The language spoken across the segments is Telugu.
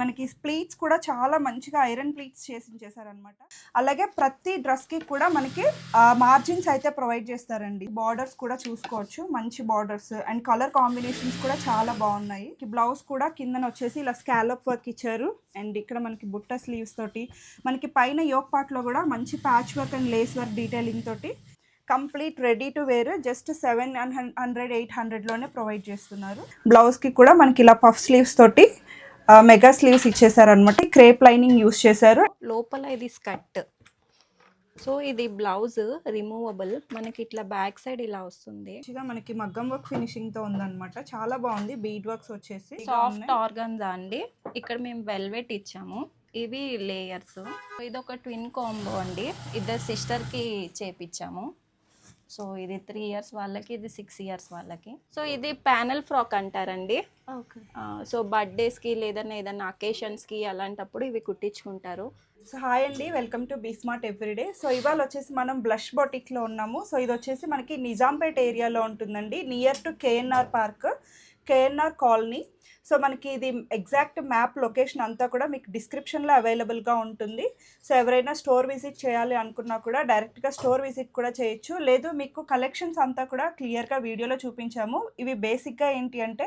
మనకి ప్లీట్స్ కూడా చాలా మంచిగా ఐరన్ ప్లీట్స్ చేసి చేశారనమాట అలాగే ప్రతి డ్రెస్కి కూడా మనకి మార్జిన్స్ అయితే ప్రొవైడ్ చేస్తారండి. బార్డర్స్ కూడా చూసుకోవచ్చు. మంచి బార్డర్స్ అండ్ కలర్ కాంబినేషన్స్ కూడా చాలా బాగున్నాయి. బ్లౌజ్ కూడా కిందన వచ్చేసి ఇలా స్కాలప్ వర్క్ ఇచ్చారు. అండ్ ఇక్కడ మనకి బుట్ట స్లీవ్స్ తోటి మనకి పైన యోక్ పార్ట్లో కూడా మంచి patchwork and lace work detailing తోటి complete ready to wear just seven hundred eight హండ్రెడ్లోనే provide చేస్తున్నారు. బ్లౌజ్కి కూడా మనకి ఇలా పఫ్ స్లీవ్స్ తోటి మెగా స్లీవ్స్ ఇచ్చేసారనమాట. క్రేప్ లైనింగ్ యూస్ చేశారు. లోపల ఇది స్కర్ట్. సో ఇది బ్లౌజ్ రిమూవబుల్. మనకి ఇట్లా బ్యాక్ సైడ్ ఇలా వస్తుంది. మనకి మగ్గం వర్క్ ఫినిషింగ్తో ఉందన్నమాట. చాలా బాగుంది. బీడ్ వర్క్స్ వచ్చేసి సాఫ్ట్ ఆర్గన్జా అండి. ఇక్కడ మేము వెల్వెట్ ఇచ్చాము. ఇవి లేయర్స్ ఇది ఒక ట్విన్ కాంబో అండి. ఇద్దరు సిస్టర్కి చేపించాము సో ఇది త్రీ ఇయర్స్ వాళ్ళకి ఇది సిక్స్ ఇయర్స్ వాళ్ళకి. సో ఇది ప్యానల్ ఫ్రాక్ అంటారండి. సో బర్త్డేస్కి లేదన్నా ఏదన్నా అకేషన్స్కి అలాంటప్పుడు ఇవి కుట్టించుకుంటారు. సో హాయ్ అండి. Welcome to be smart everyday so ఇవాళ వచ్చేసి మనం బ్లష్ బొటిక్లో ఉన్నాము. సో ఇది వచ్చేసి మనకి నిజాంపేట్ ఏరియాలో ఉంటుందండి. Near to KNR park KNR colony. So మనకి ఇది ఎగ్జాక్ట్ మ్యాప్ లొకేషన్ అంతా కూడా మీకు డిస్క్రిప్షన్లో అవైలబుల్గా ఉంటుంది. సో ఎవరైనా స్టోర్ విజిట్ చేయాలి అనుకున్నా కూడా డైరెక్ట్గా స్టోర్ విజిట్ కూడా చేయొచ్చు. లేదు మీకు కలెక్షన్స్ అంతా కూడా క్లియర్గా వీడియోలో చూపించాము. ఇవి బేసిక్గా ఏంటి అంటే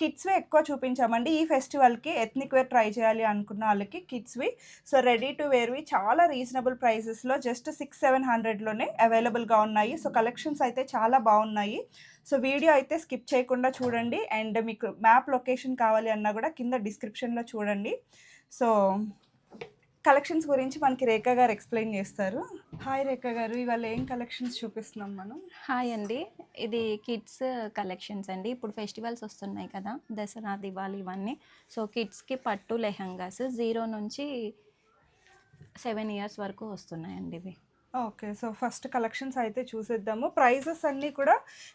కిడ్స్వే ఎక్కువ చూపించామండి. ఈ ఫెస్టివల్కి ఎథ్నిక్ వేర్ ట్రై చేయాలి అనుకున్న వాళ్ళకి కిడ్స్వి సో రెడీ టు వేర్వి చాలా రీజనబుల్ ప్రైజెస్లో జస్ట్ సిక్స్ సెవెన్ హండ్రెడ్లోనే అవైలబుల్గా ఉన్నాయి. సో కలెక్షన్స్ అయితే చాలా బాగున్నాయి. సో వీడియో అయితే స్కిప్ చేయకుండా చూడండి. అండ్ మీకు మ్యాప్ లొకేషన్ కావాలి అన్నా కూడా కింద డిస్క్రిప్షన్లో చూడండి. సో కలెక్షన్స్ గురించి మనకి రేఖ గారు ఎక్స్ప్లెయిన్ చేస్తారు. హాయ్ రేఖ గారు ఇవాళ ఏం కలెక్షన్స్ చూపిస్తున్నాం మనం? హాయ్ అండి. ఇది కిడ్స్ కలెక్షన్స్ అండి. ఇప్పుడు ఫెస్టివల్స్ వస్తున్నాయి కదా దసరా దివాళి ఇవన్నీ. సో కిడ్స్కి పట్టు లెహంగాస్ జీరో నుంచి సెవెన్ ఇయర్స్ వరకు వస్తున్నాయండి ఇవి. ఓకే. సో ఫస్ట్ కలెక్షన్స్ అయితే చూసేద్దాము. ప్రైజెస్ అన్నీ కూడా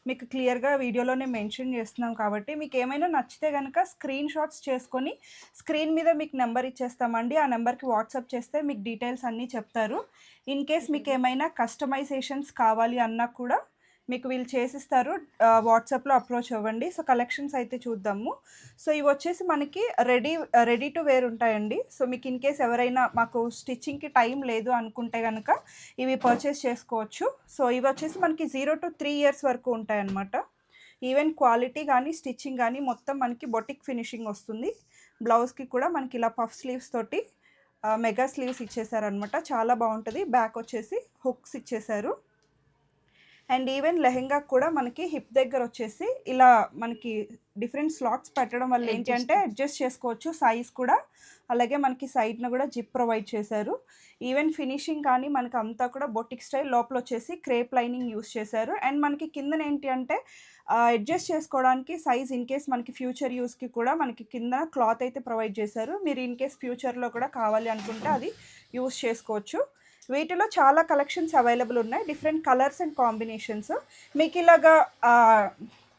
మీకు క్లియర్గా వీడియోలోనే మెన్షన్ చేస్తున్నాం కాబట్టి మీకు ఏమైనా నచ్చితే కనుక స్క్రీన్ షాట్స్ చేసుకొని స్క్రీన్ మీద మీకు నెంబర్ ఇచ్చేస్తామండి. ఆ నెంబర్కి వాట్సాప్ చేస్తే మీకు డీటెయిల్స్ అన్నీ చెప్తారు. ఇన్ కేస్ మీకు ఏమైనా కస్టమైజేషన్స్ కావాలి అన్నా కూడా మీకు వీళ్ళు చేసిస్తారు వాట్సాప్లో అప్రోచ్ అవ్వండి. సో కలెక్షన్స్ అయితే చూద్దాము. సో ఇవి వచ్చేసి మనకి రెడీ రెడీ టు వేర్ ఉంటాయండి. సో మీకు ఇన్ కేస్ ఎవరైనా మాకు స్టిచ్చింగ్కి టైం లేదు అనుకుంటే కనుక ఇవి పర్చేస్ చేసుకోవచ్చు. సో ఇవి వచ్చేసి మనకి జీరో టు త్రీ ఇయర్స్ వరకు ఉంటాయన్నమాట. ఈవెన్ క్వాలిటీ కానీ స్టిచ్చింగ్ కానీ మొత్తం మనకి బొటిక్ ఫినిషింగ్ వస్తుంది. బ్లౌజ్కి కూడా మనకి ఇలా పఫ్ స్లీవ్స్ తోటి మెగా స్లీవ్స్ ఇచ్చేసారనమాట చాలా బాగుంటుంది. బ్యాక్ వచ్చేసి హుక్స్ ఇచ్చేసారు. అండ్ ఈవెన్ లెహెంగా కూడా మనకి హిప్ దగ్గర వచ్చేసి ఇలా మనకి డిఫరెంట్ స్లాట్స్ పెట్టడం వల్ల ఏంటి అంటే అడ్జస్ట్ చేసుకోవచ్చు సైజ్ కూడా. అలాగే మనకి సైడ్న కూడా జిప్ ప్రొవైడ్ చేశారు. ఈవెన్ ఫినిషింగ్ కానీ మనకి అంతా కూడా బొటిక్ స్టైల్ లోపల వచ్చేసి క్రేప్ లైనింగ్ యూస్ చేశారు. అండ్ మనకి కిందన ఏంటి అంటే అడ్జస్ట్ చేసుకోవడానికి సైజ్ ఇన్ కేస్ మనకి ఫ్యూచర్ యూస్కి కూడా మనకి కింద క్లాత్ అయితే ప్రొవైడ్ చేశారు. మీరు ఇన్ కేస్ ఫ్యూచర్లో కూడా కావాలి అనుకుంటే అది యూస్ చేసుకోవచ్చు. వీటిలో చాలా కలెక్షన్స్ అవైలబుల్ ఉన్నాయి. Different colours and combinations. మీకు ఇలాగా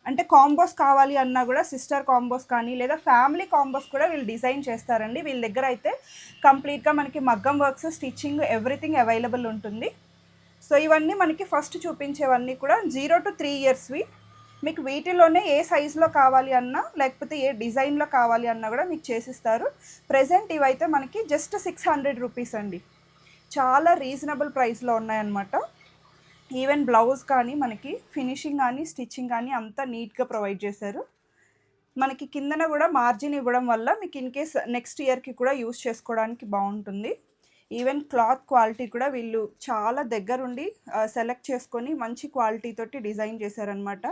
అంటే కాంబోస్ కావాలి అన్నా కూడా సిస్టర్ కాంబోస్ కానీ లేదా ఫ్యామిలీ కాంబోస్ కూడా వీళ్ళు డిజైన్ చేస్తారండి. వీళ్ళ దగ్గర అయితే కంప్లీట్గా మనకి మగ్గం వర్క్స్ స్టిచ్చింగ్ ఎవ్రీథింగ్ అవైలబుల్ ఉంటుంది. సో ఇవన్నీ మనకి ఫస్ట్ చూపించేవన్నీ కూడా జీరో టు త్రీ ఇయర్స్వి. మీకు వీటిలోనే ఏ సైజులో కావాలి అన్నా లేకపోతే ఏ డిజైన్లో కావాలి అన్నా కూడా మీకు చేసిస్తారు. ప్రజెంట్ ఇవైతే మనకి జస్ట్ సిక్స్ హండ్రెడ్ రూపీస్ అండి. చాలా రీజనబుల్ ప్రైస్లో ఉన్నాయన్నమాట. ఈవెన్ బ్లౌజ్ కానీ మనకి ఫినిషింగ్ కానీ స్టిచ్చింగ్ కానీ అంతా నీట్గా ప్రొవైడ్ చేశారు. మనకి కిందన కూడా మార్జిన్ ఇవ్వడం వల్ల మీకు ఇన్ కేస్ నెక్స్ట్ ఇయర్కి కూడా యూస్ చేసుకోవడానికి బాగుంటుంది. ఈవెన్ క్లాత్ క్వాలిటీ కూడా వీళ్ళు చాలా దగ్గరుండి సెలెక్ట్ చేసుకొని మంచి క్వాలిటీ తోటి డిజైన్ చేశారనమాట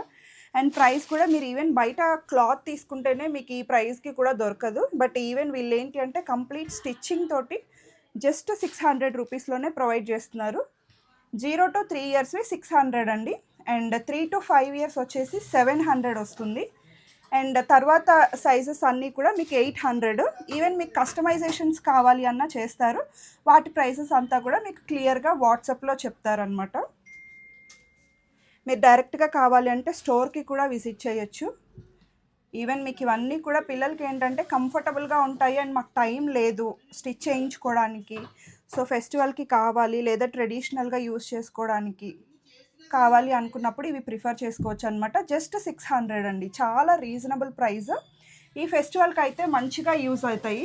అండ్ ప్రైస్ కూడా మీరు ఈవెన్ బయట క్లాత్ తీసుకుంటేనే మీకు ఈ ప్రైస్కి కూడా దొరకదు. బట్ ఈవెన్ వీళ్ళు ఏంటి అంటే కంప్లీట్ స్టిచ్చింగ్ తోటి జస్ట్ సిక్స్ హండ్రెడ్ రూపీస్లోనే ప్రొవైడ్ చేస్తున్నారు. జీరో టు త్రీ ఇయర్స్వి సిక్స్ హండ్రెడ్ అండి. And three to five years వచ్చేసి సెవెన్ హండ్రెడ్ వస్తుంది. అండ్ తర్వాత సైజెస్ అన్నీ కూడా మీకు ఎయిట్ హండ్రెడ్. ఈవెన్ మీకు కస్టమైజేషన్స్ కావాలి అన్నా చేస్తారు. వాటి ప్రైసెస్ అంతా కూడా మీకు క్లియర్గా వాట్సాప్లో చెప్తారనమాట మీరు డైరెక్ట్గా కావాలి అంటే స్టోర్కి కూడా విజిట్ చేయొచ్చు. ఈవెన్ మీకు ఇవన్నీ కూడా పిల్లలకి ఏంటంటే కంఫర్టబుల్గా ఉంటాయి అండ్ మాకు టైం లేదు స్టిచ్ చేయించుకోవడానికి. సో ఫెస్టివల్కి కావాలి లేదా ట్రెడిషనల్గా యూస్ చేసుకోవడానికి కావాలి అనుకున్నప్పుడు ఇవి ప్రిఫర్ చేసుకోవచ్చు అనమాట జస్ట్ సిక్స్ హండ్రెడ్ అండి. చాలా రీజనబుల్ ప్రైస్ ఈ ఫెస్టివల్కి అయితే మంచిగా యూస్ అవుతాయి.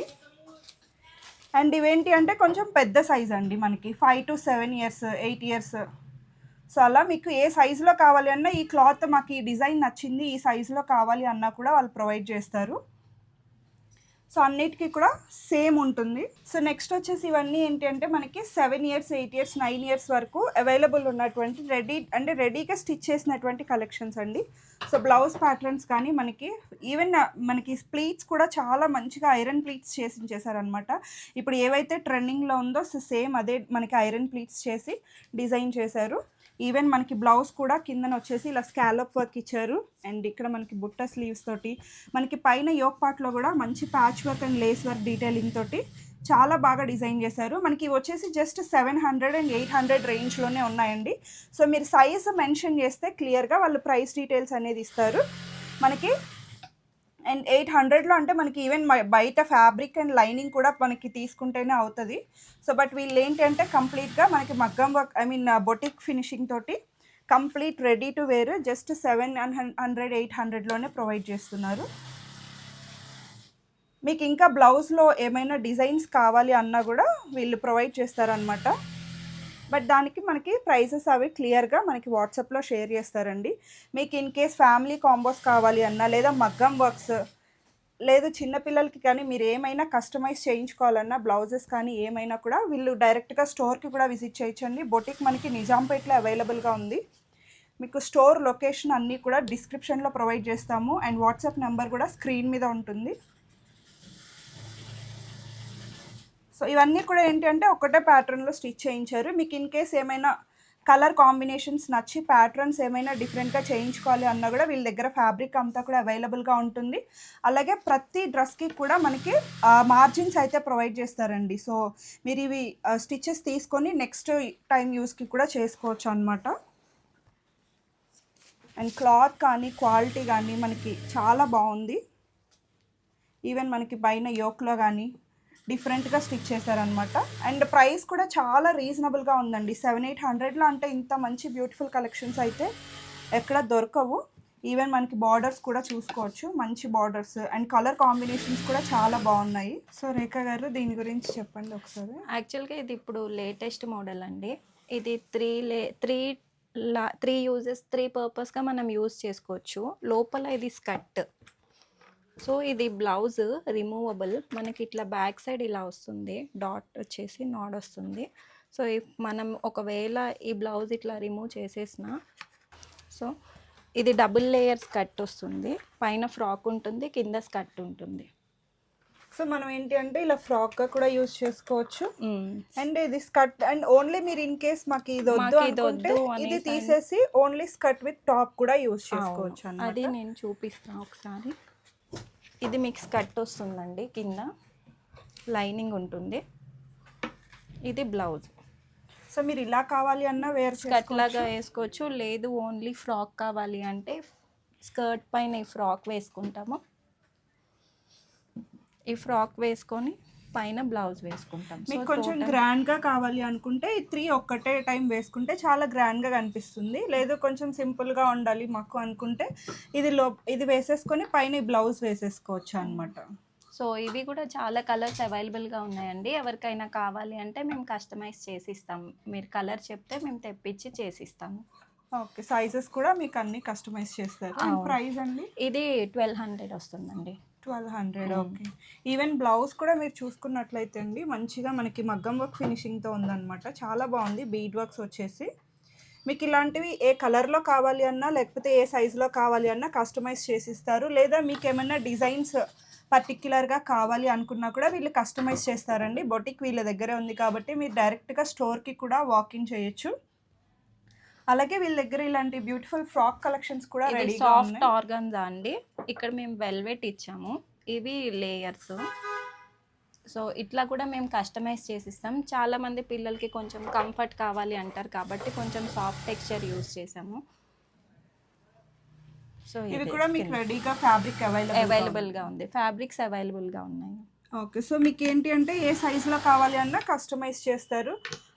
అండ్ ఇవేంటి అంటే కొంచెం పెద్ద సైజ్ అండి మనకి. Five to seven years eight years so అలా మీకు ఏ సైజులో కావాలి అన్నా ఈ క్లాత్ మాకు ఈ డిజైన్ నచ్చింది ఈ సైజులో కావాలి అన్నా కూడా వాళ్ళు ప్రొవైడ్ చేస్తారు. సో అన్నిటికీ కూడా సేమ్ ఉంటుంది. సో నెక్స్ట్ వచ్చేసి ఇవన్నీ ఏంటి అంటే మనకి seven years eight years nine years వరకు అవైలబుల్ ఉన్నటువంటి రెడీ అంటే రెడీగా స్టిచ్ చేసినటువంటి కలెక్షన్స్ అండి. సో బ్లౌజ్ ప్యాటర్న్స్ కానీ మనకి ఈవెన్ మనకి ప్లీట్స్ కూడా చాలా మంచిగా ఐరన్ ప్లీట్స్ చేసి చేశారనమాట ఇప్పుడు ఏవైతే ట్రెండింగ్లో ఉందో సో సేమ్ అదే మనకి ఐరన్ ప్లీట్స్ చేసి డిజైన్ చేశారు. ఈవెన్ మనకి బ్లౌజ్ కూడా కిందన వచ్చేసి ఇలా స్కాలప్ వర్క్ ఇచ్చారు. అండ్ ఇక్కడ మనకి బుట్ట స్లీవ్స్ తోటి మనకి పైన యోక్ పార్ట్లో కూడా మంచి patch work and lace work detailing తోటి చాలా బాగా డిజైన్ చేశారు. మనకి వచ్చేసి just seven hundred and eight hundred రేంజ్లోనే ఉన్నాయండి. సో మీరు సైజ్ మెన్షన్ చేస్తే క్లియర్గా వాళ్ళు ప్రైస్ డీటెయిల్స్ అనేది ఇస్తారు. మనకి అండ్ ఎయిట్ హండ్రెడ్లో అంటే మనకి ఈవెన్ బయట ఫ్యాబ్రిక్ అండ్ లైనింగ్ కూడా మనకి తీసుకుంటేనే అవుతుంది. సో బట్ వీళ్ళు ఏంటి అంటే కంప్లీట్గా మనకి మగ్గం work I mean boutique finishing తోటి complete ready to wear just seven hundred eight హండ్రెడ్లోనే provide చేస్తున్నారు. మీకు ఇంకా బ్లౌజ్లో ఏమైనా డిజైన్స్ కావాలి అన్నా కూడా వీళ్ళు ప్రొవైడ్ చేస్తారనమాట బట్ దానికి మనకి ప్రైసెస్ అవి క్లియర్గా మనకి వాట్సాప్లో షేర్ చేస్తారండి. మీకు ఇన్ కేస్ ఫ్యామిలీ కాంబోస్ కావాలి అన్నా లేదా మగ్గం వర్క్స్ లేదు చిన్నపిల్లలకి కానీ మీరు ఏమైనా కస్టమైజ్ చేయించుకోవాలన్నా బ్లౌజెస్ కానీ ఏమైనా కూడా వీళ్ళు డైరెక్ట్గా స్టోర్కి కూడా విజిట్ చేయొచ్చండి. బొటిక్ మనకి నిజాంపేట్లో అవైలబుల్గా ఉంది. మీకు స్టోర్ లొకేషన్ అన్నీ కూడా డిస్క్రిప్షన్లో ప్రొవైడ్ చేస్తాము. అండ్ వాట్సాప్ నెంబర్ కూడా స్క్రీన్ మీద ఉంటుంది. సో ఇవన్నీ కూడా ఏంటి అంటే ఒకటే ప్యాటర్న్లో స్టిచ్ చేయించారు. మీకు ఇన్ కేస్ ఏమైనా కలర్ కాంబినేషన్స్ నచ్చి ప్యాటర్న్స్ ఏమైనా డిఫరెంట్గా చేయించుకోవాలి అన్నా కూడా వీళ్ళ దగ్గర ఫ్యాబ్రిక్ అంతా కూడా అవైలబుల్గా ఉంటుంది. అలాగే ప్రతి డ్రెస్కి కూడా మనకి మార్జిన్స్ అయితే ప్రొవైడ్ చేస్తారండి. సో మీరు ఇవి స్టిచెస్ తీసుకొని నెక్స్ట్ టైం యూస్కి కూడా చేసుకోవచ్చు అనమాట అండ్ క్లాత్ కానీ క్వాలిటీ కానీ మనకి చాలా బాగుంది. ఈవెన్ మనకి పైన యోక్లో కానీ డిఫరెంట్గా స్టిచ్ చేశారనమాట అండ్ ప్రైస్ కూడా చాలా రీజనబుల్గా ఉందండి. సెవెన్ ఎయిట్ హండ్రెడ్లో అంటే ఇంత మంచి బ్యూటిఫుల్ కలెక్షన్స్ అయితే ఎక్కడ దొరకవు. ఈవెన్ మనకి బార్డర్స్ కూడా చూసుకోవచ్చు. మంచి బార్డర్స్ అండ్ కలర్ కాంబినేషన్స్ కూడా చాలా బాగున్నాయి. సో రేఖ గారు దీని గురించి చెప్పండి ఒకసారి. యాక్చువల్గా ఇది ఇప్పుడు లేటెస్ట్ మోడల్ అండి. ఇది త్రీ లే త్రీ లా త్రీ యూజెస్ త్రీ పర్పస్గా మనం యూజ్ చేసుకోవచ్చు. లోపల ఇది స్కర్ట్. సో ఇది బ్లౌజ్ రిమూవబుల్ మనకి ఇట్లా బ్యాక్ సైడ్ ఇలా వస్తుంది. డాట్ వచ్చేసి నాడ్ వస్తుంది. సో ఇఫ్ మనం ఒకవేళ ఈ బ్లౌజ్ ఇట్లా రిమూవ్ చేసేసిన సో ఇది డబుల్ లేయర్ స్కర్ట్ వస్తుంది. పైన ఫ్రాక్ ఉంటుంది కింద స్కర్ట్ ఉంటుంది. సో మనం ఏంటి అంటే ఇలా ఫ్రాక్గా కూడా యూజ్ చేసుకోవచ్చు. అండ్ ఇది స్కర్ట్ అండ్ ఓన్లీ మీరు ఇన్ కేస్ మాకు ఇది వద్దు అనుకుంటే ఇది తీసేసి ఓన్లీ స్కర్ట్ విత్ టాప్ కూడా యూజ్ చేసుకోవచ్చు అది నేను చూపిస్తాను ఒకసారి. ఇది మీకు స్కర్ట్ వస్తుందండి కింద. లైనింగ్ ఉంటుంది. ఇది బ్లౌజ్ సో మీరు ఇలా కావాలి అన్నా వేర్ స్కర్ట్ లాగా వేసుకోవచ్చు. లేదు ఓన్లీ ఫ్రాక్ కావాలి అంటే స్కర్ట్ పైన ఈ ఫ్రాక్ వేసుకుంటాము. ఈ ఫ్రాక్ వేసుకొని పైన బ్లౌజ్ వేసుకుంటాం. మీకు కొంచెం total- గ్రాండ్గా కావాలి అనుకుంటే ఈ త్రీ ఒక్కటే టైం వేసుకుంటే చాలా గ్రాండ్గా కనిపిస్తుంది. లేదు కొంచెం సింపుల్గా ఉండాలి మాకు అనుకుంటే ఇది లో ఇది వేసేసుకొని పైన బ్లౌజ్ వేసేసుకోవచ్చు అన్నమాట. సో ఇవి కూడా చాలా కలర్స్ అవైలబుల్గా ఉన్నాయండి. ఎవరికైనా కావాలి అంటే మేము కస్టమైజ్ చేసి ఇస్తాం మీరు కలర్ చెప్తే మేము తెప్పించి చేసిస్తాము. ఓకే సైజెస్ కూడా మీకు అన్ని కస్టమైజ్ చేస్తారు అవును. ప్రైస్ అండి? ఇది ట్వెల్వ్ హండ్రెడ్ వస్తుందండి. Twelve hundred Mm. Okay. Even blouse కూడా మీరు చూసుకున్నట్లయితే అండి మంచిగా మనకి మగ్గం వర్క్ ఫినిషింగ్తో ఉందన్నమాట. చాలా బాగుంది బీడ్ వర్క్స్ వచ్చేసి. మీకు ఇలాంటివి ఏ కలర్లో కావాలి అన్నా లేకపోతే ఏ సైజులో కావాలి అన్నా కస్టమైజ్ చేసిస్తారు. లేదా మీకు ఏమైనా డిజైన్స్ పర్టిక్యులర్గా కావాలి అనుకున్నా కూడా వీళ్ళు కస్టమైజ్ చేస్తారండి. బొటిక్ వీళ్ళ దగ్గరే ఉంది కాబట్టి మీరు డైరెక్ట్గా స్టోర్కి కూడా వాకింగ్ చేయొచ్చు. అలాగే వీళ్ళ దగ్గర ఇలాంటి బ్యూటిఫుల్ ఫ్రాక్ కలెక్షన్స్ కూడా రెడీగా సాఫ్ట్ ఆర్గన్జా అండి. ఇక్కడ మేము వెల్వెట్ ఇచ్చాము. ఇవి లేయర్స్ సో ఇట్లా కూడా మేము కస్టమైజ్ చేసిస్తాం. చాలా మంది పిల్లలకి కొంచెం కంఫర్ట్ కావాలి అంటారు కాబట్టి కొంచెం సాఫ్ట్ టెక్స్చర్ యూస్ చేసాము. సో ఇవి కూడా మీకు రెడీగా ఫ్యాబ్రిక్ అవైలబుల్ అవైలబుల్గా ఉంది. ఫ్యాబ్రిక్స్ అవైలబుల్గా ఉన్నాయి. ఓకే సో మీకు ఏంటి అంటే ఏ సైజులో కావాలి అన్నా కస్టమైజ్ చేస్తారు.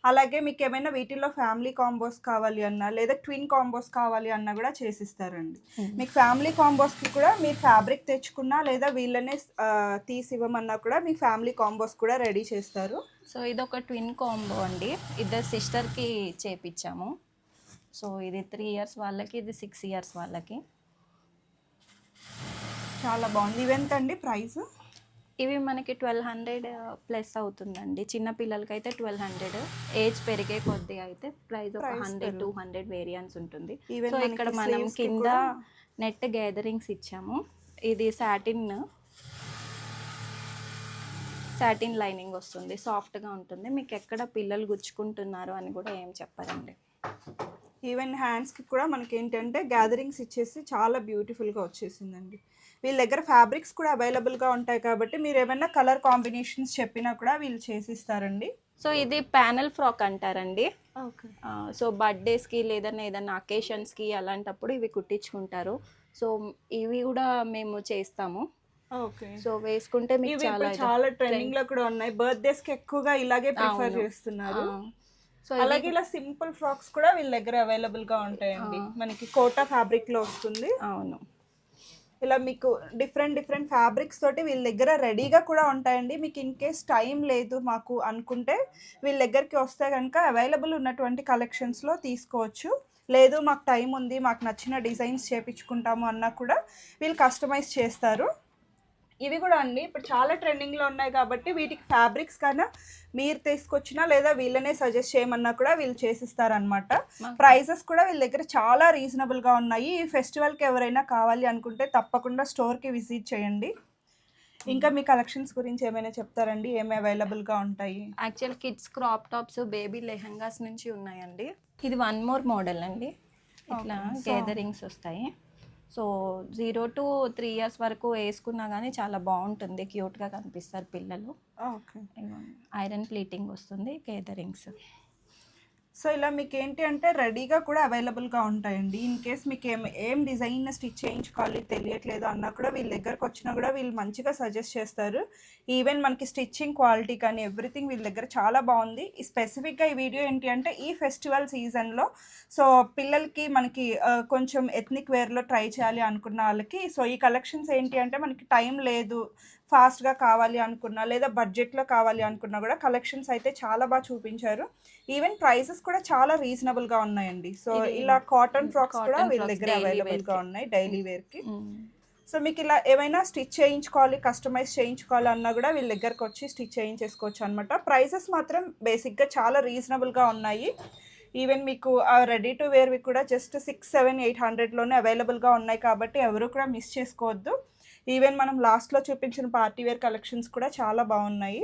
అలాగే మీకు ఏమైనా వీటిల్లో ఫ్యామిలీ కాంబోస్ కావాలి అన్నా లేదా ట్విన్ కాంబోస్ కావాలి అన్నా కూడా చేసిస్తారండి. మీకు ఫ్యామిలీ కాంబోస్కి కూడా మీరు ఫ్యాబ్రిక్ తెచ్చుకున్నా లేదా వీళ్ళనే తీసి ఇవ్వమన్నా కూడా మీ ఫ్యామిలీ కాంబోస్ కూడా రెడీ చేస్తారు. సో ఇది ఒక ట్విన్ కాంబో అండి. ఇద్దరు సిస్టర్కి చేపించాము సో ఇది త్రీ ఇయర్స్ వాళ్ళకి ఇది సిక్స్ ఇయర్స్ వాళ్ళకి. చాలా బాగుంది. ఇవెంత అండి ప్రైస్? ఇవి మనకి ట్వెల్వ్ హండ్రెడ్ ప్లస్ అవుతుందండి. చిన్న పిల్లలకి అయితే ట్వెల్వ్ హండ్రెడ్. ఏజ్ పెరిగే కొద్దీ అయితే ప్రైస్ ఒక హండ్రెడ్ టూ హండ్రెడ్ వేరియన్స్ ఉంటుంది. సో ఇక్కడ మనం కింద నెట్ గ్యాదరింగ్స్ ఇచ్చాము. ఇది సాటిన్ సాటిన్ లైనింగ్ వస్తుంది. సాఫ్ట్గా ఉంటుంది. మీకు ఎక్కడ పిల్లలు గుచ్చుకుంటున్నారు అని కూడా ఏం చెప్పరండి. ఈవెన్ హ్యాండ్స్కి కూడా మనకి ఏంటంటే గ్యాదరింగ్స్ ఇచ్చేసి చాలా బ్యూటిఫుల్గా వచ్చేసిందండి. వీళ్ళ దగ్గర ఫ్యాబ్రిక్స్ కూడా అవైలబుల్గా ఉంటాయి కాబట్టి మీరు ఏమైనా కలర్ కాంబినేషన్స్ చెప్పినా కూడా వీళ్ళు చేసిస్తారండి. సో ఇది ప్యానల్ ఫ్రాక్ అంటారండి. సో బర్త్డేస్కి లేదన్నా ఏదన్నా అకేషన్స్కి అలాంటప్పుడు ఇవి కుట్టించుకుంటారు. సో ఇవి కూడా మేము చేస్తాము. ఓకే. సో వేసుకుంటే మీకు చాలా చాలా ట్రెండింగ్లో కూడా ఉన్నాయి. బర్త్డేస్కి ఎక్కువగా ఇలాగే ప్రిఫర్. చేస్తున్నారు. సో అలాగే ఇలా సింపుల్ ఫ్రాక్స్ కూడా వీళ్ళ దగ్గర అవైలబుల్గా ఉంటాయండి మనకి కోటా ఫ్యాబ్రిక్లో వస్తుంది. అవును. ఇలా మీకు డిఫరెంట్ డిఫరెంట్ ఫ్యాబ్రిక్స్ తోటి వీళ్ళ దగ్గర రెడీగా కూడా ఉంటాయండి. మీకు ఇన్ కేస్ టైం లేదు మాకు అనుకుంటే వీళ్ళ దగ్గరికి వస్తే కనుక అవైలబుల్ ఉన్నటువంటి కలెక్షన్స్లో తీసుకోవచ్చు. లేదు మాకు టైం ఉంది మాకు నచ్చిన డిజైన్స్ చేపించుకుంటాము అన్నా కూడా వీళ్ళు కస్టమైజ్ చేస్తారు. ఇవి కూడా అండి. ఇప్పుడు చాలా ట్రెండింగ్లో ఉన్నాయి కాబట్టి వీటికి ఫ్యాబ్రిక్స్ కన్నా మీరు తీసుకొచ్చినా లేదా వీళ్ళనే సజెస్ట్ చేయమన్నా కూడా వీళ్ళు చేసిస్తారనమాట ప్రైజెస్ కూడా వీళ్ళ దగ్గర చాలా రీజనబుల్గా ఉన్నాయి. ఈ ఫెస్టివల్కి ఎవరైనా కావాలి అనుకుంటే తప్పకుండా స్టోర్కి విజిట్ చేయండి. ఇంకా మీ కలెక్షన్స్ గురించి ఏమైనా చెప్తారండి? ఏమి అవైలబుల్గా ఉంటాయి? Actual kids crop tops baby lehengas నుంచి ఉన్నాయండి. ఇది వన్ మోర్ మోడల్ అండి. ఇట్లా గేదరింగ్స్ వస్తాయి. So zero to three years వరకు వేసుకున్నా కానీ చాలా బాగుంటుంది. క్యూట్గా కనిపిస్తారు పిల్లలు. ఐరన్ ప్లీటింగ్ వస్తుంది గేదరింగ్స్ సో ఇలా మీకు ఏంటి అంటే రెడీగా కూడా అవైలబుల్గా ఉంటాయండి. ఇన్ కేస్ మీకు ఏం ఏం డిజైన్ స్టిచ్ చేయించుకోవాలి తెలియట్లేదు అన్నా కూడా వీళ్ళ దగ్గరకు వచ్చినా కూడా వీళ్ళు మంచిగా సజెస్ట్ చేస్తారు. ఈవెన్ మనకి స్టిచ్చింగ్ క్వాలిటీ కానీ ఎవ్రీథింగ్ వీళ్ళ దగ్గర చాలా బాగుంది. ఈ స్పెసిఫిక్గా ఈ వీడియో ఏంటి అంటే ఈ ఫెస్టివల్ సీజన్లో సో పిల్లలకి మనకి కొంచెం ఎథ్నిక్ వేర్లో ట్రై చేయాలి అనుకున్న వాళ్ళకి సో ఈ కలెక్షన్స్ ఏంటి అంటే మనకి టైం లేదు. ఫాస్ట్గా కావాలి అనుకున్నా లేదా బడ్జెట్లో కావాలి అనుకున్నా కూడా కలెక్షన్స్ అయితే చాలా బాగా చూపించారు. ఈవెన్ ప్రైసెస్ కూడా చాలా రీజనబుల్గా ఉన్నాయండి. సో ఇలా కాటన్ ఫ్రాక్స్ కూడా వీళ్ళ దగ్గర అవైలబుల్గా. ఉన్నాయి డైలీ వేర్కి సో మీకు ఇలా ఏమైనా స్టిచ్ చేయించుకోవాలి కస్టమైజ్ చేయించుకోవాలి అన్నా కూడా వీళ్ళ దగ్గరకు వచ్చి స్టిచ్ చేయించేసుకోవచ్చు అనమాట ప్రైసెస్ మాత్రం బేసిక్గా చాలా రీజనబుల్గా ఉన్నాయి. ఈవెన్ మీకు రెడీ టు వేర్వి కూడా జస్ట్ సిక్స్ సెవెన్ ఎయిట్ హండ్రెడ్లోనే అవైలబుల్గా ఉన్నాయి కాబట్టి ఎవరు కూడా మిస్ చేసుకోవద్దు. ఈవెన్ మనం లాస్ట్లో చూపించిన పార్టీ వేర్ కలెక్షన్స్ కూడా చాలా బాగున్నాయి.